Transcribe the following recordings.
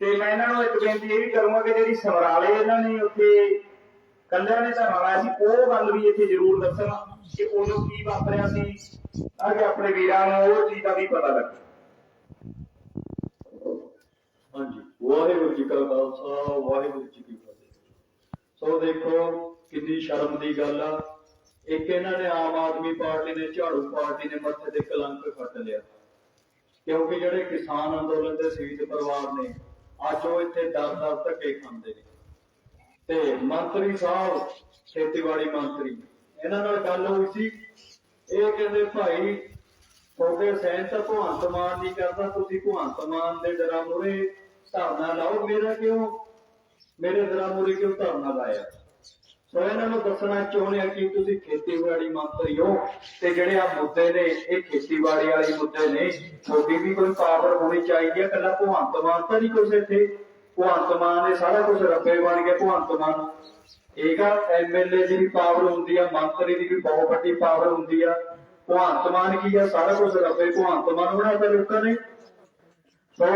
ਤੇ ਮੈਂ ਇਹਨਾਂ ਨੂੰ ਇੱਕ ਬੇਨਤੀ ਇਹ ਵੀ ਕਰੂੰਗਾ ਕਿ ਜਿਹੜੀ ਸਮਰਾਲੇ ਇਹਨਾਂ ਨੇ ਉੱਥੇ ਕੱਲਿਆਂ ਨੇ ਧਰਨਾ ਸੀ, ਉਹ ਗੱਲ ਵੀ ਇੱਥੇ ਜ਼ਰੂਰ ਦੱਸਣ ਕਿ ਉਦੋਂ ਕੀ ਵਾਪਰਿਆ ਸੀ, ਤਾਂ ਕਿ ਆਪਣੇ ਵੀਰਾਂ ਨੂੰ ਉਹ ਚੀਜ਼ ਦਾ ਵੀ ਪਤਾ ਲੱਗੇ। ਹਾਂਜੀ, ਵਾਹਿਗੁਰੂ ਜੀ ਕਾ ਖਾਲਸਾ, ਵਾਹਿਗੁਰੂ ਜੀ ਕੀ ਫਤਿਹ। ਸੋ ਦੇਖੋ, ਕਿੰਨੀ ਸ਼ਰਮ ਦੀ ਗੱਲ ਆ। ਇੱਕ ਇਹਨਾਂ ਨੇ ਆਮ ਆਦਮੀ ਪਾਰਟੀ ਨੇ ਝਾੜੂ ਪਾਰਟੀ ਨੇ ਮੱਥੇ ਤੇ ਕਲੰਕ ਕੱਟ ਲਿਆ। ਕਿਉਂਕਿ ਜਿਹੜੇ ਕਿਸਾਨ ਅੰਦੋਲਨ ਦੇ ਸ਼ਹੀਦ ਪਰਿਵਾਰ ਨੇ, ਅੱਜ ਉਹ ਇੱਥੇ ਦਰ ਦਰ ਧੱਕੇ ਖਾਂਦੇ ਨੇ। ਤੇ ਮੰਤਰੀ ਸਾਹਿਬ, ਖੇਤੀਬਾੜੀ ਮੰਤਰੀ, ਇਹਨਾਂ ਨਾਲ ਗੱਲ ਹੋਈ ਸੀ। ਇਹ ਕਹਿੰਦੇ, ਭਾਈ, ਤੁਹਾਡੇ ਸਹਿਨ ਤਾਂ ਭਗਵੰਤ ਮਾਨ ਨਹੀਂ ਕਰਦਾ, ਤੁਸੀਂ ਭਗਵੰਤ ਮਾਨ ਦੇ ਡਰਾਂ ਮੂਹਰੇ ਧਰਨਾ ਲਾਓ। ਮੇਰਾ ਕਿਉਂ? ਮੇਰੇ ਡਰਾਂ ਮੂਹਰੇ ਕਿਉਂ ਧਰਨਾ ਲਾਇਆ? ਸੋ ਇਹਨਾਂ ਨੂੰ ਦੱਸਣਾ ਚਾਹੁੰਦੇ ਆ ਕਿ ਤੁਸੀਂ ਖੇਤੀਬਾੜੀ ਮੰਤਰੀ ਹੋ ਤੇ ਜਿਹੜੇ ਆ ਮੁੱਦੇ ਨੇ, ਇਹ ਖੇਤੀਬਾੜੀ ਵਾਲੀ ਮੁੱਦੇ ਨੇ, ਤੁਹਾਡੀ ਵੀ ਕੋਈ ਪਾਵਰ ਹੋਣੀ ਚਾਹੀਦੀ ਹੈ ਕੱਲਾ ਭਗਵੰਤ ਮਾਨ ਤਾਂ ਨਹੀਂ ਕੁਛ ਇੱਥੇ। ਭਗਵੰਤ ਮਾਨ ਨੇ ਸਾਰਾ ਕੁਝ ਰੱਬੇ ਬਣ ਕੇ ਭਗਵੰਤ ਮਾਨ। ਠੀਕ ਆ ਐਮਐਲਏ ਦੀ ਵੀ ਪਾਵਰ ਹੁੰਦੀ ਆ, ਮੰਤਰੀ ਦੀ ਵੀ ਬਹੁਤ ਵੱਡੀ ਪਾਵਰ ਹੁੰਦੀ ਆ। ਭਗਵੰਤ ਮਾਨ ਕੀ ਆ? ਸਾਰਾ ਕੁਝ ਰੱਬੇ ਭਗਵੰਤ ਮਾਨ ਬਣਾਤਾ ਲੋਕਾਂ ਨੇ। ਸੋ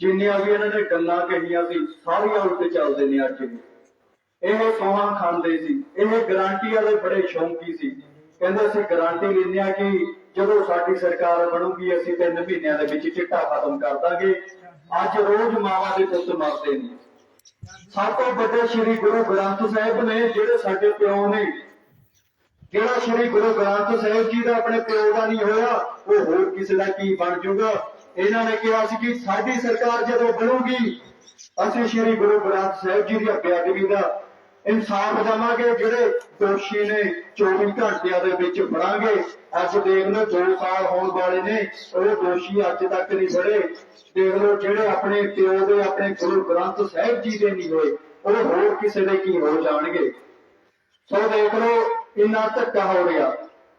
ਜਿੰਨੀਆਂ ਵੀ ਇਹਨਾਂ ਨੇ ਗੱਲਾਂ ਕਹੀਆਂ ਸੀ, ਸਾਰੀਆਂ ਉਲਟ ਚੱਲਦੇ ਨੇ ਅੱਜ ਵੀ। ਇਹ ਸੋਹਾਂ ਖਾਂਦੇ ਸੀ। ਇਹ ਗਾਰੰਟੀ ਵਾਲੇ ਬੜੇ ਸ਼ੌਂਕੀ ਸੀ। ਕਹਿੰਦੇ ਅਸੀਂ ਗਾਰੰਟੀ ਲੈਂਦੇ ਆ ਕਿ ਜਦੋਂ ਸਾਡੀ ਸਰਕਾਰ ਬਣੂਗੀ, ਅਸੀਂ ਤਿੰਨ ਮਹੀਨਿਆਂ ਦੇ ਵਿੱਚ ਚਿੱਟਾ ਖਤਮ ਕਰ ਦਾਂਗੇ। ਅੱਜ ਰੋਜ਼ ਮਾਵਾਂ ਦੇ ਪੁੱਤ ਮਰਦੇ ਨੇ। ਸਭ ਤੋਂ ਵੱਡੇ ਸ੍ਰੀ ਗੁਰੂ ਗ੍ਰੰਥ ਸਾਹਿਬ ਨੇ ਜਿਹੜੇ ਸਾਡੇ ਪਿਓ ਨੇ, ਜਿਹੜਾ ਸ੍ਰੀ ਗੁਰੂ ਗ੍ਰੰਥ ਸਾਹਿਬ ਜੀ ਦਾ ਆਪਣੇ ਪਿਓ ਦਾ ਨਹੀਂ ਹੋਇਆ, ਉਹ ਹੋਰ ਕਿਸੇ ਦਾ ਕੀ ਬਣ ਜਾਊਗਾ? ਇਹਨਾਂ ਨੇ ਕਿਹਾ ਸੀ ਕਿ ਸਾਡੀ ਸਰਕਾਰ ਜਦੋਂ ਬਣੂਗੀ, ਅਸੀਂ ਸ੍ਰੀ ਗੁਰੂ ਗ੍ਰੰਥ ਸਾਹਿਬ ਜੀ ਦੀ ਬੇਅਦਬੀ ਦਾ ਇਨਸਾਫ ਦੇਵਾਂਗੇ, ਜਿਹੜੇ ਦੋਸ਼ੀ ਨੇ 24 ਘੰਟਿਆਂ ਦੇ ਵਿੱਚ ਫੜਾਂਗੇ। ਅੱਜ ਦੇਖ ਲਓ 2 ਸਾਲ ਹੋਣ ਵਾਲੇ ਨੇ, ਉਹ ਦੋਸ਼ੀ ਅੱਜ ਤੱਕ ਨਹੀਂ ਫੜੇ। ਦੇਖ ਲਓ, ਜਿਹੜੇ ਆਪਣੇ ਪਿਓ ਦੇ, ਆਪਣੇ ਗੁਰੂ ਗ੍ਰੰਥ ਸਾਹਿਬ ਜੀ ਦੇ ਨਹੀਂ ਹੋਏ, ਉਹ ਹੋਰ ਕਿਸੇ ਦੇ ਕੀ ਹੋ ਜਾਣਗੇ? ਸੋ ਦੇਖ ਲਓ, ਇੰਨਾ ਧੱਕਾ ਹੋ ਰਿਹਾ।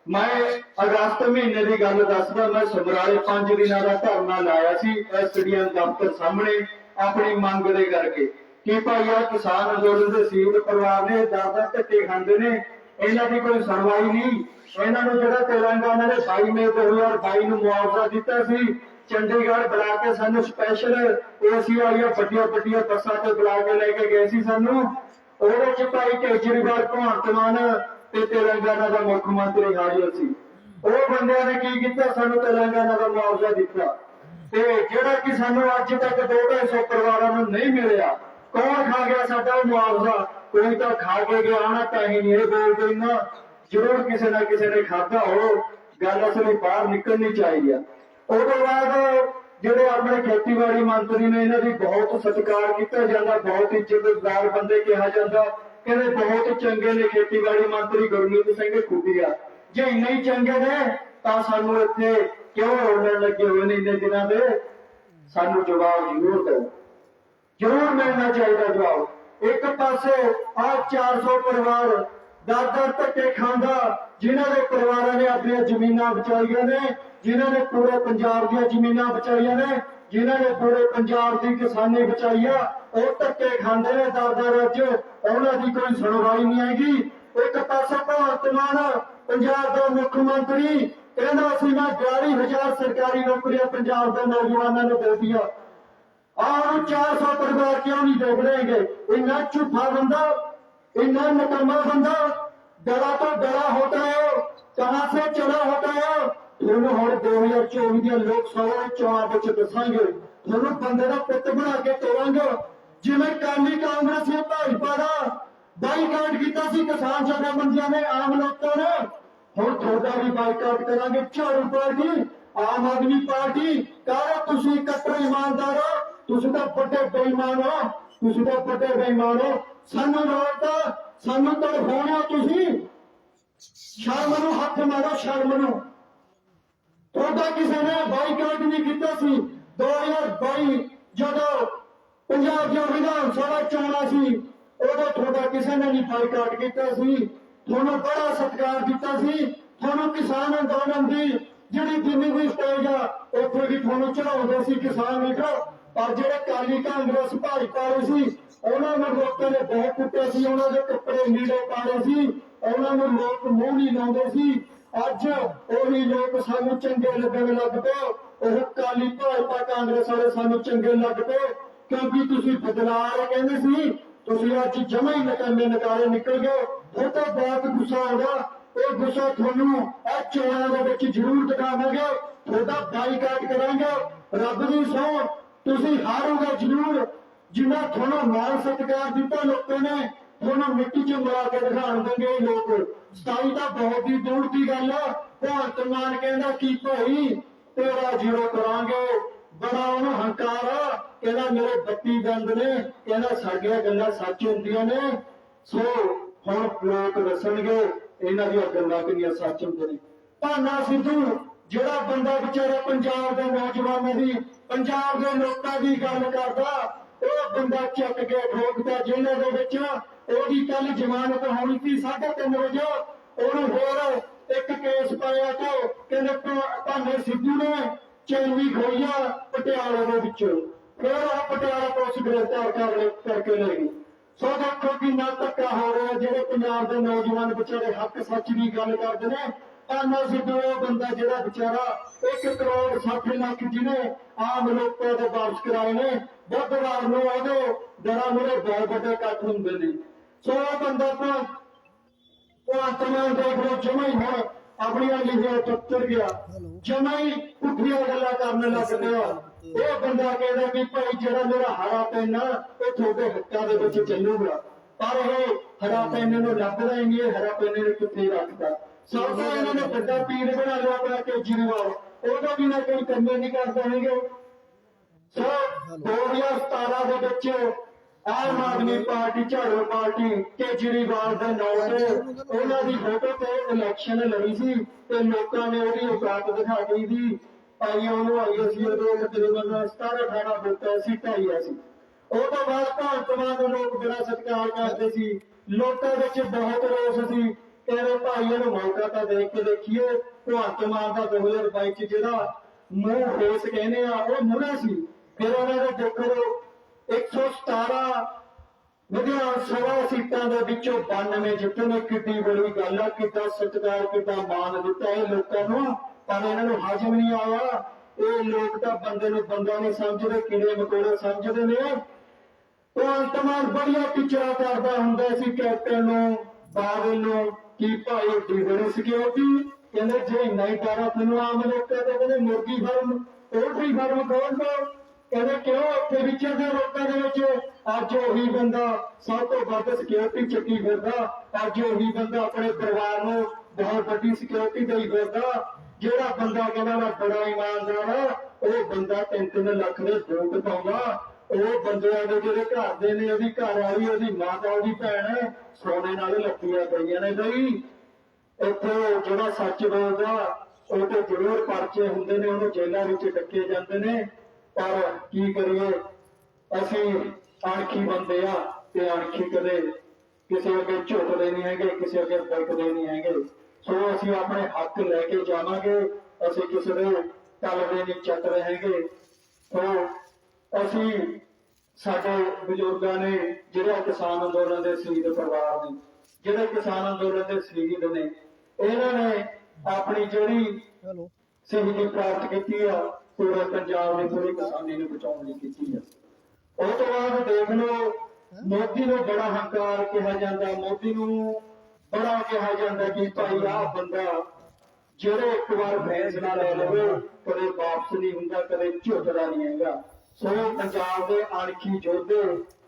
ਮੈਂ ਅਗਸਤ ਮਹੀਨੇ ਦੀ ਗੱਲ ਦੱਸਦਾ, ਮੈਂ ਸਮਰਾਲੇ 5 ਦਿਨਾਂ ਦਾ ਧਰਨਾ ਲਾਇਆ ਸੀ ਐਸਡੀਐਮ ਦਫ਼ਤਰ ਸਾਹਮਣੇ, ਆਪਣੀ ਮੰਗ ਦੇ ਕਰਕੇ। ਕਿ ਭਾਈ ਆ ਕਿਸਾਨ ਅੰਦੋਲਨ ਦੇ ਸ਼ਹੀਦ ਪਰਿਵਾਰ ਨੇ ਦਾਦਾ ਧੱਕੇ ਖਾਂਦੇ ਨੇ? ਇਹਨਾਂ ਦੀ ਕੋਈ ਸੁਣਵਾਈ ਨਹੀਂ। ਇਹਨਾਂ ਨੂੰ ਜਿਹੜਾ ਤੇਲੰਗਾਨਾ ਨੇ 22 ਮਈ 2022 ਨੂੰ ਮੁਆਵਜ਼ਾ ਦਿੱਤਾ ਸੀ, ਚੰਡੀਗੜ੍ਹ ਬੁਲਾ ਕੇ ਸਾਨੂੰ ਸਪੈਸ਼ਲ ਏਸੀ ਵਾਲੀਆਂ ਵੱਡੀਆਂ ਵੱਡੀਆਂ ਬੱਸਾਂ ਤੇ ਬੁਲਾ ਕੇ ਲੈ ਕੇ ਗਏ ਸੀ ਸਾਨੂੰ। ਉਹਦੇ ਚ ਭਾਈ ਕੇਜਰੀਵਾਲ, ਭਗਵੰਤ ਮਾਨ ਤੇ ਤੇਲੰਗਾਨਾ ਦਾ ਮੁੱਖ ਮੰਤਰੀ ਹਾਜ਼ਰ ਸੀ। ਉਹ ਬੰਦਿਆਂ ਨੇ ਕੀ ਕੀਤਾ? ਸਾਨੂੰ ਤੇਲੰਗਾਨਾ ਦਾ ਮੁਆਵਜ਼ਾ ਦਿੱਤਾ। ਤੇ ਜਿਹੜਾ ਕਿ ਸਾਨੂੰ ਅੱਜ ਤੱਕ 250 ਪਰਿਵਾਰਾਂ ਨੂੰ ਨਹੀਂ ਮਿਲਿਆ ਕੌਣ ਖਾ ਗਿਆ ਸਾਡਾ ਮੁਆਵਜ਼ਾ? ਕੋਈ ਤਾਂ ਖਾ ਕੇ ਗਿਆ ਹੋਣਾ, ਤਾਂ ਹੀ ਨਹੀਂ ਇਹ ਬੋਲਦੇ ਨਾ। ਜ਼ਰੂਰ ਕਿਸੇ ਨਾ ਕਿਸੇ ਨੇ ਖਾਧਾ ਹੋ ਗੱਲ ਅਸਲੀ ਬਾਹਰ ਨਿਕਲਣੀ ਚਾਹੀਦੀ ਆ। ਉਹਦੇ ਬਾਅਦ ਜਿਹੜੇ ਆਪਣੇ ਖੇਤੀਬਾੜੀ ਮੰਤਰੀ ਨੇ, ਇਹਨਾਂ ਦੀ ਬਹੁਤ ਸਤਿਕਾਰ ਕੀਤਾ ਜਾਂਦਾ, ਬਹੁਤ ਇੱਜ਼ਤਦਾਰ ਬੰਦੇ ਕਿਹਾ ਜਾਂਦਾ। ਕਹਿੰਦੇ ਬਹੁਤ ਚੰਗੇ ਨੇ ਖੇਤੀਬਾੜੀ ਮੰਤਰੀ ਗੁਰਮੀਤ ਸਿੰਘ ਖੁੱਡੀਆ। ਜੇ ਇੰਨੇ ਹੀ ਚੰਗੇ ਨੇ, ਤਾਂ ਸਾਨੂੰ ਇੱਥੇ ਕਿਉਂ ਰੋਣ ਲੱਗੇ ਹੋਏ ਨੇ ਇੰਨੇ ਦਿਨਾਂ ਦੇ? ਸਾਨੂੰ ਜਵਾਬ ਜ਼ਰੂਰ ਦਿਓ। ਜ਼ਰੂਰ ਮਿਲਣਾ ਚਾਹੀਦਾ ਜਵਾਬ। ਇੱਕ ਪਾਸੇ ਆ 400 ਪਰਿਵਾਰ ਦਰ-ਦਰ ਧੱਕੇ ਖਾਂਦਾ, ਜਿਨ੍ਹਾਂ ਦੇ ਪਰਿਵਾਰਾਂ ਨੇ ਆਪਣੀਆਂ ਜ਼ਮੀਨਾਂ ਬਚਾਈਆਂ ਨੇ, ਜਿਨ੍ਹਾਂ ਨੇ ਪੂਰੇ ਪੰਜਾਬ ਦੀਆਂ ਜ਼ਮੀਨਾਂ ਬਚਾਈਆਂ ਨੇ, ਜਿਨ੍ਹਾਂ ਨੇ ਪੂਰੇ ਪੰਜਾਬ ਦੀ ਕਿਸਾਨੀ ਬਚਾਈ ਆ, ਉਹ ਧੱਕੇ ਖਾਂਦੇ ਨੇ ਦਰ-ਦਰ ਅੱਜ। ਉਹਨਾਂ ਦੀ ਕੋਈ ਸੁਣਵਾਈ ਨਹੀਂ ਹੈਗੀ। ਇੱਕ ਪਾਸੇ ਭਗਵੰਤ ਮਾਨ, ਪੰਜਾਬ ਦਾ ਮੁੱਖ ਮੰਤਰੀ, ਕਹਿੰਦਾ ਸੀ ਮੈਂ 42000 ਸਰਕਾਰੀ ਨੌਕਰੀਆਂ ਪੰਜਾਬ ਦੇ ਨੌਜਵਾਨਾਂ ਨੂੰ ਦੇ ਦਿੱਤੀਆਂ। और चार सौ परिवार क्यों नहीं देख रहेंगे इतना झूठा बंदा इतना नकम्मा बंदा डरा तो डरा होता है कहां से चला होता है ਤੁਹਾਨੂੰ ਹੁਣ 2024 ਦੀਆਂ ਲੋਕ ਸਭਾ ਚੋਣਾਂ ਵਿੱਚ ਦੱਸਾਂਗੇ ਤੁਹਾਨੂੰ ਬੰਦੇ ਦਾ ਪੁੱਤ ਬਣਾ ਕੇ ਤੋਰਾਂਗੇ ਜਿਵੇਂ ਕਾਲੀ ਕਾਂਗਰਸ ਨੇ ਭਾਜਪਾ ਦਾ ਬਾਈਕਾਟ ਕੀਤਾ ਸੀ ਕਿਸਾਨ ਜਥੇਬੰਦੀਆਂ ਨੇ ਆਮ ਲੋਕਾਂ ਨੇ ਹੁਣ ਤੁਹਾਡਾ ਵੀ ਬਾਈਕਾਟ ਕਰਾਂਗੇ ਝਾੜੂ ਪਾਰਟੀ ਆਮ ਆਦਮੀ ਪਾਰਟੀ ਕਾਹੋ ਤੁਸੀਂ ਕੱਟੜ ਇਮਾਨਦਾਰ ਹੋ ਤੁਸੀਂ ਤਾਂ ਵੱਡੇ ਬੇਈਮਾਨ ਹੋ ਤੁਸੀਂ ਤਾਂ ਵੱਡੇ ਬੇਈਮਾਨ ਹੋ ਸਾਨੂੰ ਮਾਰਤਾ ਸਾਨੂੰ ਤੜਫਾਉਣਾ ਤੁਸੀਂ। ਸ਼ਰਮ ਨੂੰ ਹੱਥ ਮਾਰੋ, ਸ਼ਰਮ ਨੂੰ। ਤੁਹਾਡਾ ਕਿਸੇ ਨੇ ਬਾਈਕਾਟ ਨਹੀਂ ਕੀਤਾ ਸੀ। 2022 ਜਦੋਂ ਪੰਜਾਬ ਦੀਆਂ ਵਿਧਾਨ ਸਭਾ ਚੋਣਾਂ ਸੀ, ਉਦੋਂ ਤੁਹਾਡਾ ਕਿਸੇ ਨੇ ਨਹੀਂ ਬਾਈਕਾਟ ਕੀਤਾ ਸੀ। ਤੁਹਾਨੂੰ ਬੜਾ ਸਤਿਕਾਰ ਦਿੱਤਾ ਸੀ। ਤੁਹਾਨੂੰ ਕਿਸਾਨ ਅੰਦੋਲਨ ਦੀ ਜਿਹੜੀ ਜਿੰਨੀ ਵੀ ਸਟੇਜ ਆ, ਉੱਥੇ ਵੀ ਤੁਹਾਨੂੰ ਚੜਾਉਂਦੇ ਸੀ ਕਿਸਾਨ ਲੀਡਰ। ਪਰ ਜਿਹੜੇ ਕਾਲੀ ਕਾਂਗਰਸ, ਭਾਜਪਾ ਵਾਲੇ ਸੀ, ਉਹਨਾਂ ਨੂੰ ਲੋਕਾਂ ਨੇ ਬਹੁਤ ਕੁੱਟਿਆ ਸੀ, ਉਹਨਾਂ ਦੇ ਕੱਪੜੇ ਨੀਲੇ ਪਾੜੇ ਸੀ, ਉਹਨਾਂ ਨੂੰ ਲੋਕ ਮੂੰਹ ਨਹੀਂ ਲਾਉਂਦੇ ਸੀ। ਅੱਜ ਉਹੀ ਲੋਕ ਸਾਨੂੰ ਚੰਗੇ ਲੱਗਣ ਲੱਗ ਪਏ, ਉਹ ਕਾਲੀ ਭਾਜਪਾ ਕਾਂਗਰਸ ਵਾਲੇ ਸਾਨੂੰ ਚੰਗੇ ਲੱਗ ਪਏ, ਕਿਉਂਕਿ ਤੁਸੀਂ ਬਦਲਾਅ ਕਹਿੰਦੇ ਸੀ, ਤੁਸੀਂ ਅੱਜ ਜਮਾ ਹੀ ਨਕਮੇ ਨਕਾਰੇ ਨਿਕਲ ਗਏ, ਉਹ ਤਾਂ ਬਹੁਤ ਗੁੱਸਾ ਆਉਂਦਾ ਉਹ ਗੁੱਸਾ ਤੁਹਾਨੂੰ ਇਹ ਚੋਣਾਂ ਦੇ ਵਿੱਚ ਜ਼ਰੂਰ ਦਿਖਾਵਾਂਗੇ, ਤੁਹਾਡਾ ਬਾਈਕਾਟ ਕਰਾਂਗੇ, ਰੱਬ ਦੀ ਸਹੁੰ ਤੁਸੀਂ ਹਾਰੋਗੇ ਜ਼ਰੂਰ ਜਿੰਨਾ ਤੁਹਾਨੂੰ ਮਾਨ ਸਤਿਕਾਰ ਦਿੱਤਾ ਲੋਕਾਂ ਨੇ, ਤੁਹਾਨੂੰ ਮਿੱਟੀ 'ਚ ਮਿਲਾ ਕੇ ਦਿਖਾਣ ਦੇਣਗੇ ਲੋਕ। 27 ਤਾਂ ਬਹੁਤ ਹੀ ਦੂਰ ਦੀ ਗੱਲ ਆ। ਭਗਵੰਤ ਮਾਨ ਕਹਿੰਦਾ, ਕੀ ਭਾਈ, ਤੇਰਾ ਜੀਰੋ ਕਰਾਂਗੇ। ਬੜਾ ਉਹਨੂੰ ਹੰਕਾਰ ਆ। ਕਹਿੰਦਾ, ਮੇਰੇ ਬੱਤੀ ਦੰਦ ਨੇ। ਕਹਿੰਦਾ ਸਾਡੀਆਂ ਗੱਲਾਂ ਸੱਚ ਹੁੰਦੀਆਂ ਨੇ। ਸੋ ਹੁਣ ਲੋਕ ਦੱਸਣਗੇ, ਇਹਨਾਂ ਦੀਆਂ ਗੱਲਾਂ ਕਿੰਨੀਆਂ ਸੱਚ ਹੁੰਦੀਆਂ ਨੇ। ਭਾਨਾ ਸਿੱਧੂ ਜਿਹੜਾ ਬੰਦਾ ਵਿਚਾਰਾ ਪੰਜਾਬ ਦੇ ਨੌਜਵਾਨਾਂ ਦੀ ਪੰਜਾਬ ਦੇ ਲੋਕਾਂ ਦੀ ਗੱਲ ਕਰਦਾ, ਉਹ ਬੰਦਾ ਚੱਕ ਕੇ ਠੋਕਦਾ ਜੇਲ੍ਹਾਂ ਦੇ ਵਿੱਚ ਉਹਦੀ ਕੱਲ ਜ਼ਮਾਨਤ ਹੋਣੀ ਸੀ 3:30 ਵਜੇ। ਉਹਨੂੰ ਹੋਰ ਇੱਕ ਕੇਸ ਪਾਇਆ ਤੇ ਕਹਿੰਦੇ ਭਾ- ਸਿੱਧੂ ਨੇ ਚੈਨੀ ਖੋਈਆ ਪਟਿਆਲੇ ਦੇ ਵਿੱਚ। ਫਿਰ ਉਹ ਪਟਿਆਲਾ ਪੁਲਿਸ ਗ੍ਰਿਫਤਾਰ ਕਰ ਲੈ ਕਰਕੇ ਲੈ ਗਈ। ਸੋ ਦੇਖੋ ਕਿੰਨਾ ਧੱਕਾ ਹੋ ਰਿਹਾ, ਜਿਹੜੇ ਪੰਜਾਬ ਦੇ ਨੌਜਵਾਨ ਵਿਚਾਰੇ ਹੱਕ ਸੱਚ ਦੀ ਗੱਲ ਕਰਦੇ ਨੇ। ਆਨਾ ਸਿੱਧੂ, ਉਹ ਬੰਦਾ ਜਿਹੜਾ ਵਿਚਾਰਾ 1 ਕਰੋੜ 60 ਲੱਖ ਜਿਹਨੇ ਆਮ ਲੋਕਾਂ ਦੇ ਵਾਪਸ ਕਰਾਏ ਨੇ ਬੁੱਧਵਾਰ ਨੂੰ ਉਹਦੇ ਦਰਾਂ ਮੁਰੇ ਬਹੁਤ ਵੱਡੇ ਇਕੱਠ ਹੁੰਦੇ ਨੇ। ਸੋ ਉਹ ਬੰਦਾ ਤਾਂ ਉਹ ਆਤਮਾ ਦੇਖ ਲੋ ਜਮਾ ਹੀ ਹੁਣ ਆਪਣੀਆਂ ਲਿਖਿਆ ਟੱਕਰ ਗਿਆ। ਜਮਾ ਹੀ ਪੁੱਠੀਆਂ ਗੱਲਾਂ ਕਰਨ ਲੱਗ ਪਿਆ। ਉਹ ਬੰਦਾ ਕਹਿੰਦਾ ਵੀ ਭਾਈ ਜਿਹੜਾ ਮੇਰਾ ਹਰਾ ਪੈਨ ਆ, ਉਹ ਤੁਹਾਡੇ ਹੱਕਾਂ ਦੇ ਵਿੱਚ ਚੱਲੂਗਾ। ਪਰ ਇਹ ਹਰਾ ਪੈਨ ਨੂੰ ਲੱਭਦਾ ਹੀ ਨਹੀਂ, ਇਹ ਹਰਾ ਪੈਨ ਨੂੰ ਕਿੱਥੇ ਰੱਖਦਾ। ਸਭ ਤੋਂ ਇਹਨਾਂ ਨੇ ਵੱਡਾ ਪੀਰ ਬਣਾ ਲਿਆ ਆਪਣਾ ਕੇਜਰੀਵਾਲ ਉਹਦਾ ਵੀ ਨਾ ਕੋਈ ਕੰਮੇ ਨਹੀਂ ਕਰਦਾ ਹੈਗੇ ਸੋ 2017 ਦੇ ਵਿੱਚ ਆਮ ਆਦਮੀ ਪਾਰਟੀ, ਝਾੜੂ ਪਾਰਟੀ ਕੇਜਰੀਵਾਲ ਦੇ ਨਾਂ ਤੇ ਉਹਨਾਂ ਦੀ ਫੋਟੋ ਤੇ ਇਲੈਕਸ਼ਨ ਲੜੀ ਸੀ ਤੇ ਲੋਕਾਂ ਨੇ ਉਹਦੀ ਔਕਾਤ ਦਿਖਾ ਕੇ ਸੀ। ਭਾਈ ਉਹਨੂੰ ਆਈ ਸੀ ਉਹਦੇ ਤਕਰੀਬਨ 17 18 ਵੋਟਾਂ ਸੀ ਆਈਆਂ ਸੀ। ਉਹ ਤੋਂ ਬਾਅਦ ਭਾਰਤ ਮਾਨ ਲੋਕ ਬੜਾ ਸਤਿਕਾਰ ਕਰਦੇ ਸੀ। ਲੋਕਾਂ ਵਿੱਚ ਬਹੁਤ ਰੋਸ ਸੀ। ਕਹਿੰਦੇ ਭਾਈ ਇਹਨੂੰ ਮੌਕਾ ਤਾਂ ਦੇ ਕੇ ਦੇਖੀਏ, ਭਗਵੰਤ ਮਾਨ ਦਾ 2022 ਚ ਜਿਹੜਾ ਮੂੰਹ ਫੇਸ ਕਹਿੰਦੇ ਆ, ਉਹ ਮੂਹਰਾ ਸੀ। ਫਿਰ ਉਹਨਾਂ ਦੇ ਦੇਖੋ 117 ਵਿਧਾਨ ਸਭਾ ਸੀਟਾਂ ਦੇ ਵਿੱਚੋਂ 92 ਜਿੱਤਣੇ ਕਿੱਡੀ ਬੜੀ ਗੱਲ ਆ ਕਿੱਦਾਂ ਸਤਿਕਾਰ ਕਿੱਦਾਂ ਮਾਣ ਦਿੱਤਾ ਇਹ ਲੋਕਾਂ ਨੂੰ। ਪਰ ਇਹਨਾਂ ਨੂੰ ਹਾਜ਼ਮ ਨਹੀਂ ਆਇਆ। ਇਹ ਲੋਕ ਤਾਂ ਬੰਦੇ ਨੂੰ ਬੰਦਾ ਨਹੀਂ ਸਮਝਦੇ, ਕੀੜੇ ਮਕੌੜੇ ਸਮਝਦੇ ਨੇ। ਉਹ ਅੰਤਮਾਨ ਬੜੀਆ ਟੀਚਰਾਂ ਕਰਦਾ ਹੁੰਦਾ ਸੀ, ਕੈਪਟਨ ਨੂੰ, ਬਾਦਲ ਨੂੰ। ਕੀ ਭਾਈ ਏਡੀ ਸਿਕਿਉਰਿਟੀ ਕਹਿੰਦੇ ਜੇ ਨਹੀਂ ਡਰਾ ਤੈਨੂੰ ਆਮ ਲੋਕਾਂ ਤੇ ਕਹਿੰਦੇ ਮੁਰਗੀ ਫਾਰਮ, ਪੋਲਟਰੀ ਫਾਰਮ ਖੋਲ ਦੋ ਕਹਿੰਦੇ ਕਿਉਂ ਇੱਥੇ ਵਿਚਰਦੇ ਲੋਕਾਂ ਦੇ ਵਿੱਚ? ਅੱਜ ਉਹੀ ਬੰਦਾ ਸਭ ਤੋਂ ਵੱਧ ਸਿਕਿਉਰਿਟੀ ਚੱਕੀ ਫਿਰਦਾ। ਅੱਜ ਉਹੀ ਬੰਦਾ ਆਪਣੇ ਪਰਿਵਾਰ ਨੂੰ ਬਹੁਤ ਵੱਡੀ ਸਿਕਿਉਰਿਟੀ ਦੇਈ ਫਿਰਦਾ। ਜਿਹੜਾ ਬੰਦਾ ਕਹਿੰਦਾ ਮੈਂ ਬੜਾ ਇਮਾਨਦਾਰ ਆ, ਉਹ ਬੰਦਾ 3-3 ਲੱਖ ਦੇ ਵੋਟ ਪਾਉਂਦਾ। ਉਹ ਬੰਦਿਆਂ ਦੇ ਜਿਹੜੇ ਘਰ ਦੇ ਨੇ, ਉਹਦੀ ਘਰ ਵਾਲੀ, ਉਹਦੀ ਮਾਤਾ, ਉਹਦੀ ਭੈਣ ਸੋਨੇ ਨਾਲ ਲੱਪੀਆਂ ਪਈਆਂ ਨੇ ਬਈ। ਇੱਥੇ ਜਿਹੜਾ ਸੱਚ ਬੋਲਦਾ, ਉਹ ਤੇ ਜ਼ਰੂਰ ਪਰਚੇ ਹੁੰਦੇ ਨੇ, ਉਹਨੂੰ ਜੇਲ੍ਹਾਂ ਵਿੱਚ ਡੱਕੇ ਜਾਂਦੇ ਨੇ। ਪਰ ਕੀ ਕਰੀਏ? ਅਸੀਂ ਅਣਖੀ ਬੰਦੇ ਆ ਤੇ ਅਣਖੀ ਕਦੇ ਕਿਸੇ ਅੱਗੇ ਝੁਕਦੇ ਨਹੀਂ ਹੈਗੇ, ਕਿਸੇ ਅੱਗੇ ਬੈਠਦੇ ਨਹੀਂ ਹੈਗੇ। ਸੋ ਅਸੀਂ ਆਪਣੇ ਹੱਕ ਲੈ ਕੇ ਜਾਵਾਂਗੇ, ਅਸੀਂ ਕਿਸੇ ਦੇ ਟੱਲਦੇ ਨਹੀਂ ਚੱਟ ਹੈਗੇ ਸੋ ਅਸੀਂ ਸਾਡੇ ਬਜ਼ੁਰਗਾਂ ਨੇ ਜਿਹੜੇ ਕਿਸਾਨ ਅੰਦੋਲਨ ਦੇ ਸ਼ਹੀਦ ਪਰਿਵਾਰ ਨੇ ਜਿਹੜੇ ਕਿਸਾਨ ਅੰਦੋਲਨ ਦੇ ਸ਼ਹੀਦ ਨੇ ਇਹਨਾਂ ਨੇ ਆਪਣੀ ਜਿਹੜੀ ਸ਼ਹੀਦੀ ਪ੍ਰਾਪਤ ਕੀਤੀ ਆ ਪੂਰੇ ਪੰਜਾਬ ਦੇ ਪੂਰੇ ਕਿਸਾਨੀ ਨੂੰ ਬਚਾਉਣ ਲਈ ਕੀਤੀ ਆ। ਉਹ ਤੋਂ ਬਾਅਦ ਦੇਖ ਲਓ ਮੋਦੀ ਨੂੰ ਬੜਾ ਹੰਕਾਰ ਕਿਹਾ ਜਾਂਦਾ ਮੋਦੀ ਨੂੰ ਬੜਾ ਕਿਹਾ ਜਾਂਦਾ ਕਿ ਭਾਈ ਆਹ ਬੰਦਾ ਜਿਹੜੇ ਇੱਕ ਵਾਰ ਫੈਸਲਾ ਲੈ ਲਵੇ ਕਦੇ ਵਾਪਸ ਨਹੀਂ ਹੁੰਦਾ ਕਦੇ ਝੁਕਦਾ ਨਹੀਂ ਹੈਗਾ। ਸੋ ਪੰਜਾਬ ਦੇ ਅਣਖੀ ਯੋਧੇ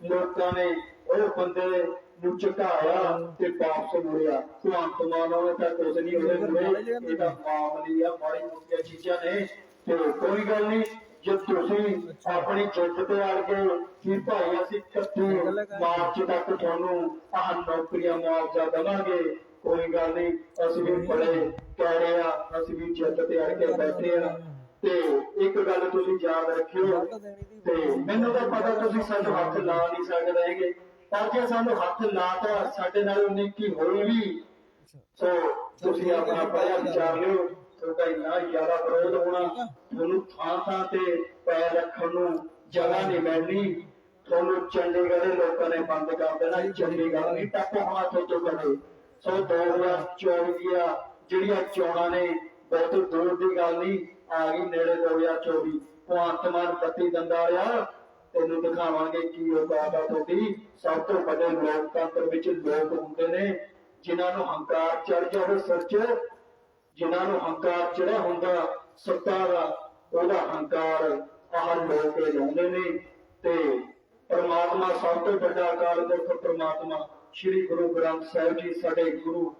ਲੋਕਾਂ ਨੇ ਉਹ ਬੰਦੇ ਨੂੰ ਝੁਕਾਇਆ ਤੇ ਵਾਪਸ ਮੁੜਿਆ। ਭਗਵੰਤ ਮਾਨ ਉਹਨੇ ਤਾਂ ਕੁਝ ਨਹੀਂ ਉਹਦੇ ਮੁੜੇ। ਇਹ ਤਾਂ ਮਾਮਲੀ ਆ ਮਾੜੀ ਮੋਟੀਆਂ ਚੀਜ਼ਾਂ ਨੇ। ਤੇ ਕੋਈ ਗੱਲ ਨਹੀਂ ਜੇ ਤੁਸੀਂ ਆਪਣੀ ਜਿੱਤ ਤੇ ਅੜ ਗਏ ਕਿ ਭਾਈ ਅਸੀਂ 31 ਮਾਰਚ ਤੱਕ ਤੁਹਾਨੂੰ ਆਹ ਨੌਕਰੀਆਂ ਮੁਆਵਜ਼ਾ ਦੇਵਾਂਗੇ। ਕੋਈ ਗੱਲ ਨਹੀਂ ਅਸੀਂ ਵੀ ਬੜੇ ਕਹਿ ਰਹੇ ਆ ਅਸੀਂ ਵੀ ਜਿੱਤ ਤੇ ਅੜ ਕੇ ਬੈਠੇ ਆ ਤੇ ਇੱਕ ਗੱਲ ਤੁਸੀਂ ਯਾਦ ਰੱਖਿਓ ਤੇ ਮੈਨੂੰ ਤਾਂ ਪਤਾ ਤੁਸੀਂ ਸਾਨੂੰ ਹੱਥ ਲਾ ਨਹੀਂ ਸਕਦੇ ਹੈਗੇ, ਪਰ ਜੇ ਸਾਨੂੰ ਹੱਥ ਲਾਤਾ, ਸਾਡੇ ਨਾਲ ਉਨੀ ਕੀ ਹੋਈ? ਵੀ ਸੋ ਤੁਸੀਂ ਆਪਣਾ ਪਹਿਲਾ ਵਿਚਾਰ ਲਿਓ, ਤੁਹਾਡਾ ਇੰਨਾ ਜ਼ਿਆਦਾ ਵਿਰੋਧ ਹੋਣਾ, ਤੁਹਾਨੂੰ ਥਾਂ ਥਾਂ ਤੇ ਪੈਰ ਰੱਖਣ ਨੂੰ ਜਗ੍ਹਾ ਨਹੀਂ ਮਿਲਣੀ, ਤੁਹਾਨੂੰ ਚੰਡੀਗੜ੍ਹ ਦੇ ਲੋਕਾਂ ਨੇ ਬੰਦ ਕਰ ਦੇਣਾ ਚੰਡੀਗੜ੍ਹ ਨਹੀਂ, ਟੱਪ ਹੋਣਾ ਤੁਹਾਡੇ ਕਦੇ ਸੋ 2024 ਦੀਆਂ ਜਿਹੜੀਆਂ ਚੋਣਾਂ ਨੇ, ਬਹੁਤ ਦੂਰ ਦੀ ਗੱਲ ਨਹੀਂ ਆ ਗਈ ਨੇੜੇ 2024 ਭਗਵੰਤ ਪੱਤੀ ਦੰਦਾ ਆ ਤੈਨੂੰ ਦਿਖਾਵਾਂਗੇ ਕੀ ਔਕਾਤ ਆ ਤੁਹਾਡੀ। ਸਭ ਤੋਂ ਵੱਡੇ ਲੋਕਤੰਤਰ ਵਿੱਚ ਲੋਕ ਹੁੰਦੇ ਨੇ, ਜਿਨ੍ਹਾਂ ਨੂੰ ਹੰਕਾਰ ਚੜ ਜਾਵੇ ਸਿਰ 'ਚ, ਜਿਨ੍ਹਾਂ ਨੂੰ ਹੰਕਾਰ ਚੜਿਆ ਹੁੰਦਾ ਸੱਤਾ ਦਾ, ਉਹਦਾ ਹੰਕਾਰ ਆਹ ਲੋਕ ਲਾਉਂਦੇ ਨੇ। ਤੇ ਪਰਮਾਤਮਾ ਸਭ ਤੋਂ ਵੱਡਾ ਅਕਾਲ ਪੁਰਖ ਪਰਮਾਤਮਾ ਸ੍ਰੀ ਗੁਰੂ ਗ੍ਰੰਥ ਸਾਹਿਬ ਜੀ, ਸਾਡੇ ਗੁਰੂ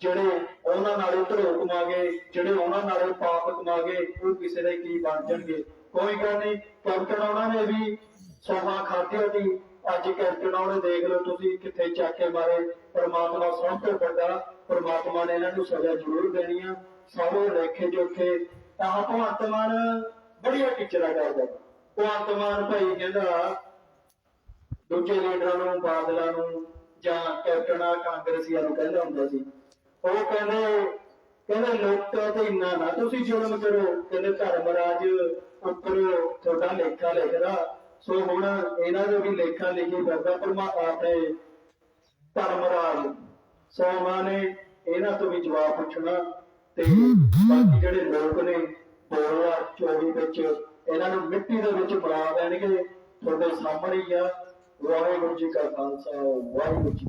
ਜਿਹੜੇ ਉਹਨਾਂ ਨਾਲੇ ਧਰੋ ਕਮਾਗੇ, ਜਿਹੜੇ ਉਹਨਾਂ ਨਾਲੇ ਪਾਪ ਕਮਾਗੇ, ਉਹ ਕਿਸੇ ਦੇ ਕੀ ਬਣ ਜਾਣਗੇ? ਕੋਈ ਗੱਲ ਨਹੀਂ ਕੈਪਟਨ ਉਹਨਾਂ ਨੇ ਵੀ ਸੋਹਾਂ ਖਾਧਿਆ ਸੀ ਅੱਜ ਕੈਪਟਨ ਉਹਨੇ ਦੇਖ ਲਓ ਤੁਸੀਂ ਕਿੱਥੇ ਚੱਕ ਮਾਰੇ। ਪਰਮਾਤਮਾ ਸਭ ਤੋਂ ਵੱਡਾ, ਪਰਮਾਤਮਾ ਨੇ ਇਹਨਾਂ ਨੂੰ ਸਜ਼ਾ ਜ਼ਰੂਰ ਦੇਣੀ ਆ। ਸਾਰੇ ਰੇਖੇ ਜੋਖੇ। ਤਾਂ ਭਗਵੰਤ ਮਾਨ ਬੜੀਆ ਟੀਚਰਾਂ ਕਰਦਾ ਭਗਵੰਤ ਮਾਨ ਭਾਈ ਕਹਿੰਦਾ, ਦੂਜੇ ਲੀਡਰਾਂ ਨੂੰ, ਬਾਦਲਾਂ ਨੂੰ ਜਾਂ ਕੈਪਟਨਾਂ ਕਾਂਗਰਸੀਆਂ ਨੂੰ ਕਹਿੰਦਾ ਹੁੰਦਾ ਸੀ। ਉਹ ਕਹਿੰਦੇ ਕਹਿੰਦੇ ਲੋਕਾਂ ਤੇ ਇੰਨਾ ਨਾ ਤੁਸੀਂ ਜ਼ੁਲਮ ਕਰੋ। ਕਹਿੰਦੇ ਧਰਮ ਰਾਜ ਉੱਪਰੋਂ ਤੁਹਾਡਾ ਲੇਖਾ ਲਿਖਦਾ। ਸੋ ਹੁਣ ਇਹਨਾਂ ਦੇ ਵੀ ਲੇਖਾ ਲਿਖੀ ਕਰਦਾ ਪਰਮਾ ਆਪਣੇ ਧਰਮਰਾਜ। ਸੋ ਨੇ ਇਹਨਾਂ ਤੋਂ ਵੀ ਜਵਾਬ ਪੁੱਛਣਾ ਤੇ ਬਾਕੀ ਜਿਹੜੇ ਲੋਕ ਨੇ 2024 ਵਿੱਚ ਇਹਨਾਂ ਨੂੰ ਮਿੱਟੀ ਦੇ ਵਿੱਚ ਮਿਲਾ ਦੇਣਗੇ ਤੁਹਾਡੇ ਸਾਹਮਣੇ ਹੀ ਆ। ਵਾਹਿਗੁਰੂ ਜੀ ਕਾ ਖਾਲਸਾ, ਵਾਹਿਗੁਰੂ ਜੀ